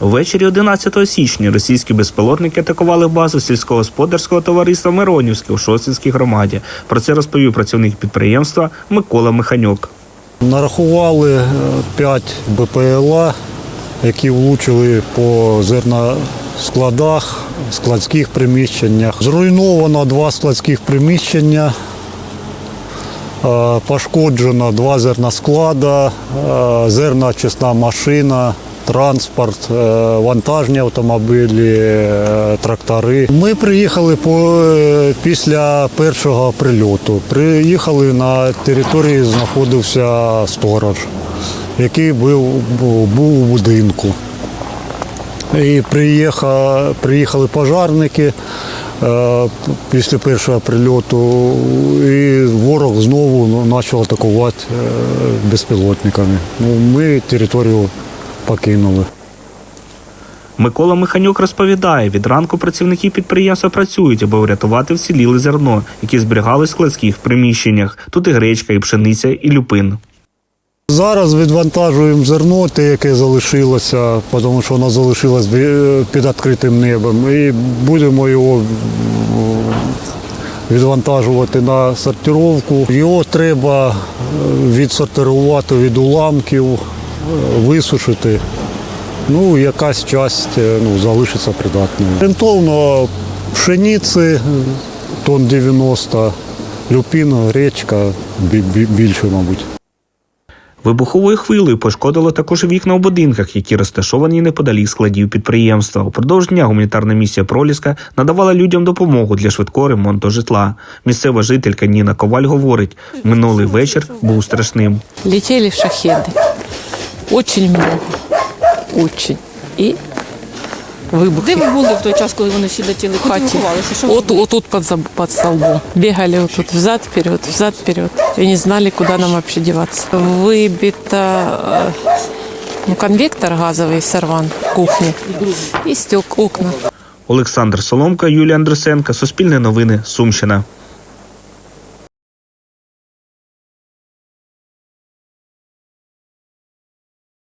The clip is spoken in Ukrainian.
Ввечері 11 січня російські безпілотники атакували базу сільськогосподарського товариства Миронівське у Шостинській громаді. Про це розповів працівник підприємства Микола Миханюк. Нарахували 5 БПЛА, які влучили по зерноскладах, складських приміщеннях. Зруйновано два складських приміщення, е, пошкоджено два зерносклада, е, зерноочисна машина, транспорт, е, вантажні автомобілі, е, трактори. Ми приїхали по, е, після першого прильоту. Приїхали на території, знаходився сторож, який був, був, у будинку. І приїхали, приїхали пожарники після першого прильоту, і ворог знову почав атакувати безпілотниками. Ну, ми територію покинули. Микола Миханюк розповідає, від ранку працівники підприємства працюють, аби врятувати вціліле зерно, яке зберігали в складських приміщеннях. Тут і гречка, і пшениця, і люпин. Зараз відвантажуємо зерно, те, яке залишилося, тому що воно залишилось під відкритим небом. І будемо його відвантажувати на сортировку. Його треба відсортирувати від уламків, висушити. Ну, якась часть е, ну, залишиться придатною. Орієнтовно пшениці тонн 90, люпін, гречка бі- бі- більше, мабуть. Вибуховою хвилею пошкодило також вікна у будинках, які розташовані неподалік складів підприємства. Упродовж дня гуманітарна місія Проліска надавала людям допомогу для швидкого ремонту житла. Місцева жителька Ніна Коваль говорить, минулий вечір був страшним. Летели шахеды. Очень много. Очень. И выбухи. Де ви були в той час, коли вони всі летіли? в хаті. Фотографувалися? Що ви Вот, вот тут под, заб- под столбом. Бегали вот тут взад-вперед, взад-вперед. И не знали, куда нам вообще деваться. Выбито э, ну, конвектор газовый сорван в кухне. И стек окна. Олександр Соломка, Юлія Андрусенка, Суспільне новини, Сумщина.